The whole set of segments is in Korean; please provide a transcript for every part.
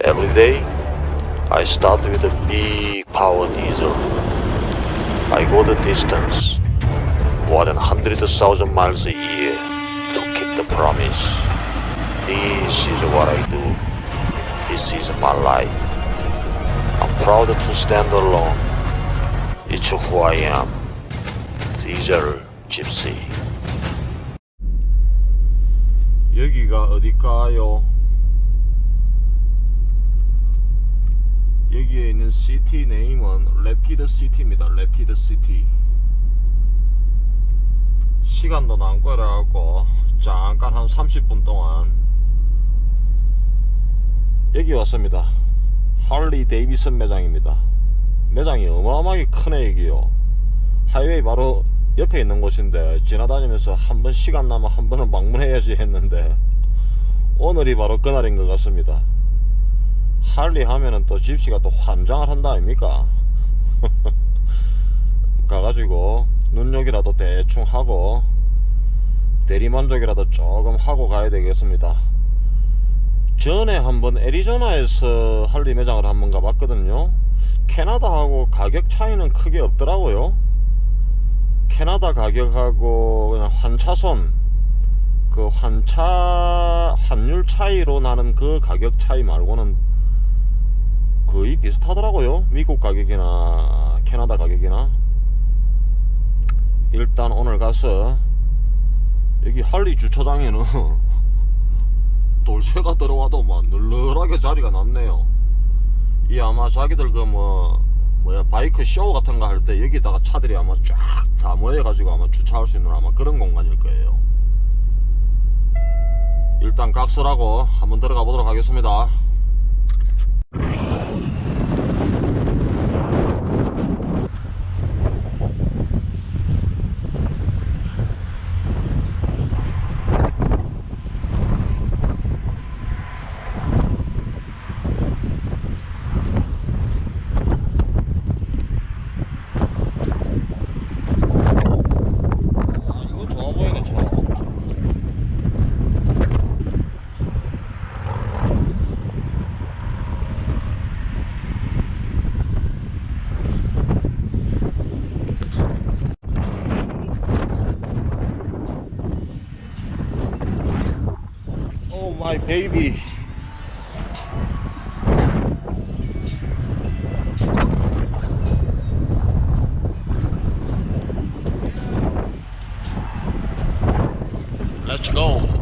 Every day, I start with a big power diesel. I go the distance, more than 100,000 miles a year, to keep the promise. This is what I do. This is my life. I'm proud to stand alone. It's who I am. Diesel Gypsy. 여기가 어딜까요? 여기에 있는 시티 네임은 레피드 시티입니다. 레피드 시티. 시간도 난거라고 잠깐 한 30분 동안 여기 왔습니다. 할리 데이비슨 매장입니다. 매장이 어마어마하게 크네 여기요. 하이웨이 바로 옆에 있는 곳인데 지나다니면서 한 번 시간 나면 한 번은 방문해야지 했는데 오늘이 바로 그날인 것 같습니다. 할리 하면은 또 집시가 또 환장을 한다 아닙니까? 가가지고 눈여기라도 대충 하고 대리만족이라도 조금 하고 가야 되겠습니다. 전에 한번 애리조나에서 할리 매장을 한번 가봤거든요. 캐나다하고 가격 차이는 크게 없더라고요. 캐나다 가격하고 그냥 환차선 그 환차 환율 차이로 나는 그 가격 차이 말고는 거의 비슷하더라고요. 미국 가격이나 캐나다 가격이나 일단 오늘 가서 여기 할리 주차장에는 돌쇠가 들어와도 막 널널하게 자리가 남네요. 이 아마 자기들 그 뭐 뭐야 바이크 쇼 같은 거 할 때 여기다가 차들이 아마 쫙 다 모여가지고 아마 주차할 수 있는 아마 그런 공간일 거예요. 일단 각설하고 한번 들어가 보도록 하겠습니다. Oh my baby. Let's go.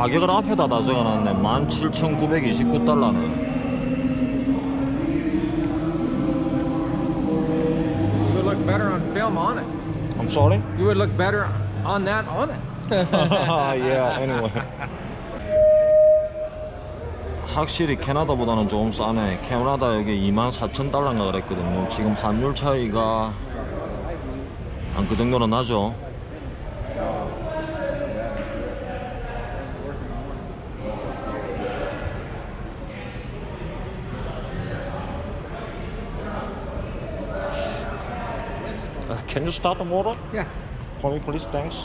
가격을 앞에다 다 적어놨네 17,929달러네 You would look better on film on it. I'm sorry? You would look better on that on it. yeah, anyway. 확실히 캐나다보다는 조금 싸네. 캐나다 여기 24,000달러인가 그랬거든요. 지금 환율 차이가 한 그 정도는 나죠. Can you start the motor Yeah. for me, please? Thanks.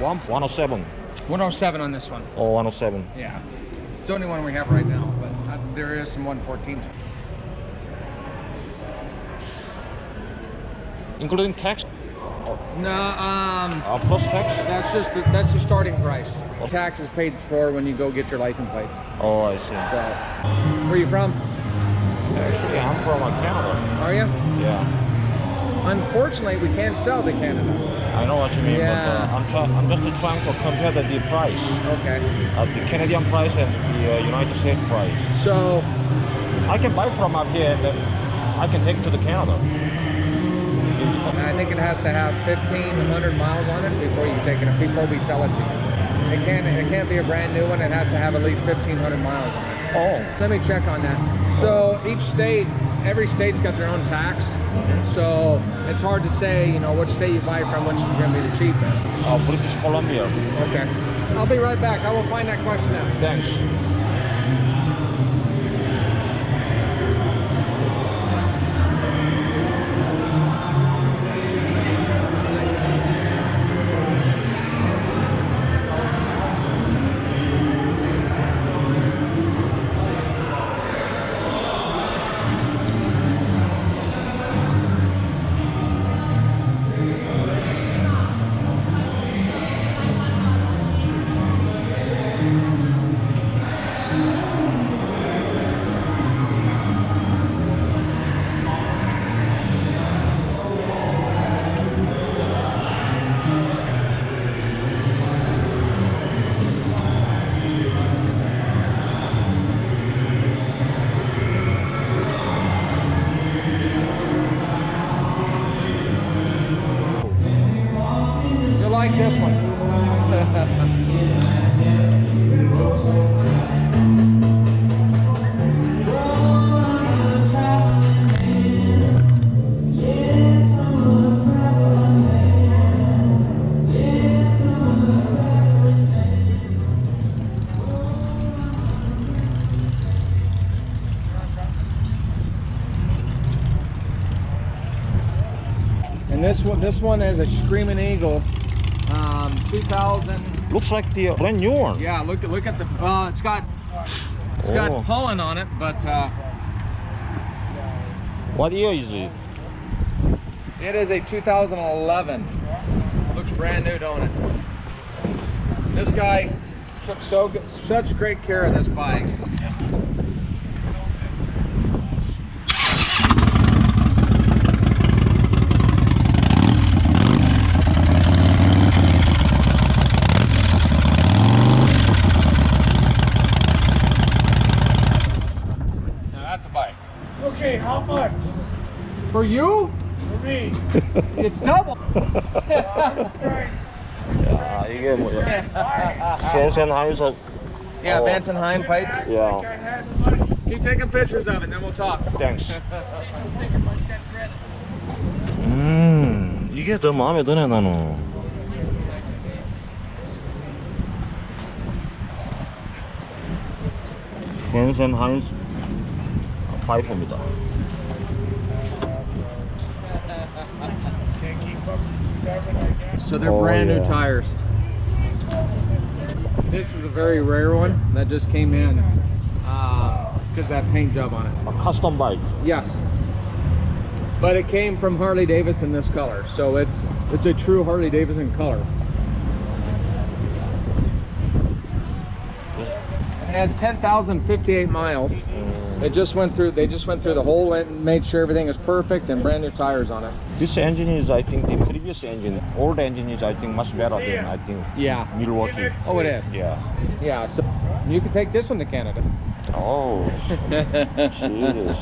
One, 107 107 on this one. or 107. Yeah. It's the only one we have right now, but uh, there is some 114s. Including tax? No, um, Uh, plus tax? that's just the, that's the starting price. Tax is paid for when you go get your license plates. Oh, I see. So, where are you from? Actually, I'm from uh, Canada. Are you? Yeah. Unfortunately, we can't sell to Canada. I know what you mean, Yeah. but uh, I'm, I'm just trying to compare the, the price. Okay. Uh, the Canadian price and the uh, United States price. So, I can buy from up here and then I can take to the Canada. I think it has to have 1,500 miles on it before you take it before we sell it to you. It can't it can't be a brand new one. It has to have at least 1,500 miles on it. Oh, Let me check on that. So each state, every state's got their own tax. So it's hard to say, you know, which state you buy from, which is going to be the cheapest. uh, British Columbia. Okay. I'll be right back. I will find that question out. Thanks. This one, is a Screaming Eagle, um, 2000. Looks like the uh, brand new one. Yeah, look at look at the. Uh, it's got it's got Oh. pollen on it, but uh, What year is it? it is a 2011. Looks brand new, don't it? This guy took so good, such great care of this bike. Now that's a bike. Okay, how much? For you, For me. it's double. 야, 이게 뭐야? 센센하이서 yeah, Oh. Benson Hine pipes. I 야, had the money. Keep taking pictures of it, and then we'll talk. thanks. 음, 이게 더 마음에 드네 나는. 센센하이스 파이프입니다. So they're Oh, brand new tires. This is a very rare one that just came in uh, because that paint job on it. A custom bike. Yes. But it came from Harley Davidson this color, so it's it's a true Harley Davidson color. It has 10,058 miles. 음, It just went through. They just went through the whole and made sure everything is perfect and brand new tires on it. This engine is, I think, the previous engine. Old engine is, I think, much better than I think Yeah. Milwaukee. Oh, it is. Yeah. Yeah. So you can take this one to Canada. Oh, Jesus.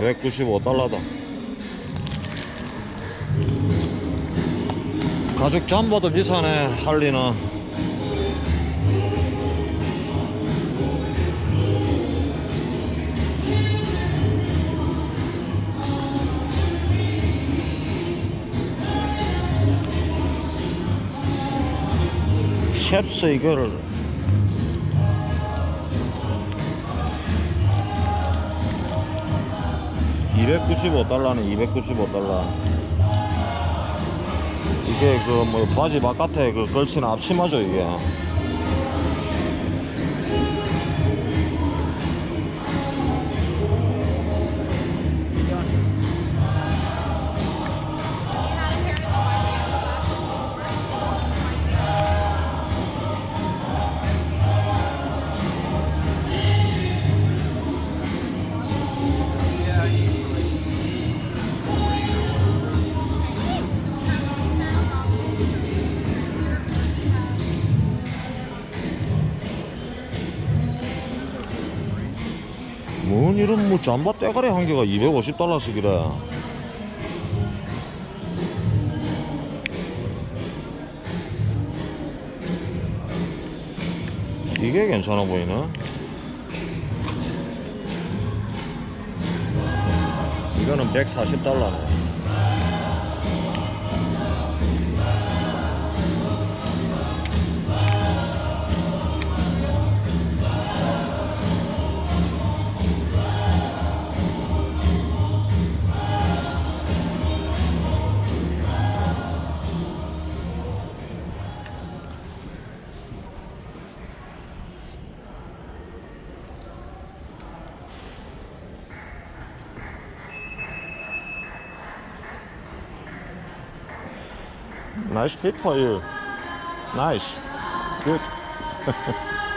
(495) 달러다. 가죽 잠바도 비싸네 할리는 캡스 이거를 (295달러네) (295달러) 이게 그 뭐 바지 바깥에 그 걸치는 앞치마죠 이게 잠바 떼가리 한 개가 250달러씩이래. 이게 괜찮아 보이네. 이거는 140달러네 Nice Schnittmodell. Nice. Gut.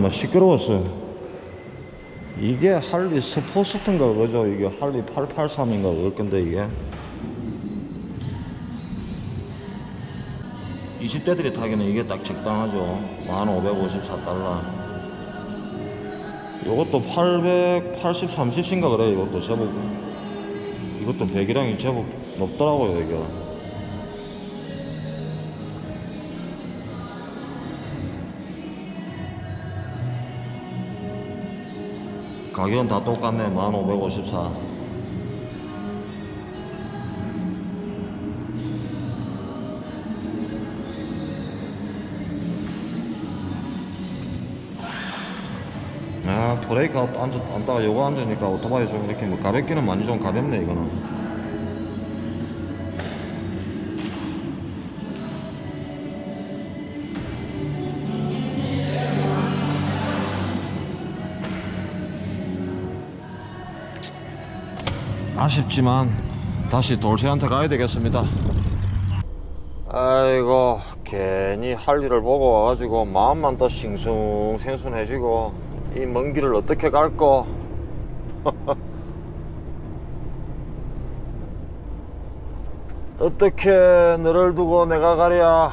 막 시끄러웠어요. 이게 할리 스포스트인가 그죠? 이게 할리 883인가 그럴 건데 이게. 20대들이 타기는 이게 딱 적당하죠. 1554달러. 요것도 880, 30인가 그래 이것도 제법. 이것도 배기량이 제법 높더라고요 이게 가격은 다 똑같네. 1554 아 브레이크 앉아, 앉다가 요거 앉으니까 오토바이 좀 이렇게 뭐 가볍기는 많이 좀 가볍네 이거는 아쉽지만 다시 돌쇠한테 가야 되겠습니다. 아이고 괜히 할 일을 보고 와가지고 마음만 더 싱숭생숭해지고 이 먼 길을 어떻게 갈까? 어떻게 너를 두고 내가 가랴?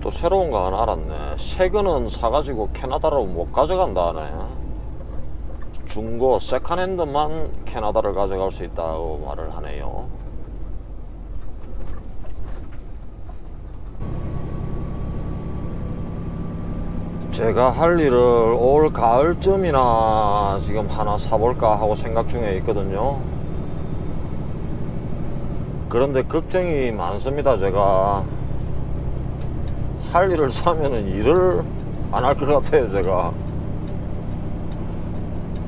또 새로운 거 하나 알았네. 새거는 사가지고 캐나다로 못 가져간다네. 중고 세컨핸드만 캐나다를 가져갈 수 있다고 말을 하네요. 제가 할 일을 올 가을쯤이나 지금 하나 사볼까 하고 생각 중에 있거든요. 그런데 걱정이 많습니다, 제가. 할 일을 사면은 일을 안 할 것 같아요, 제가.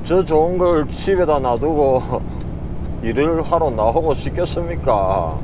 저 좋은 걸 집에다 놔두고 일을 하러 나오고 싶겠습니까?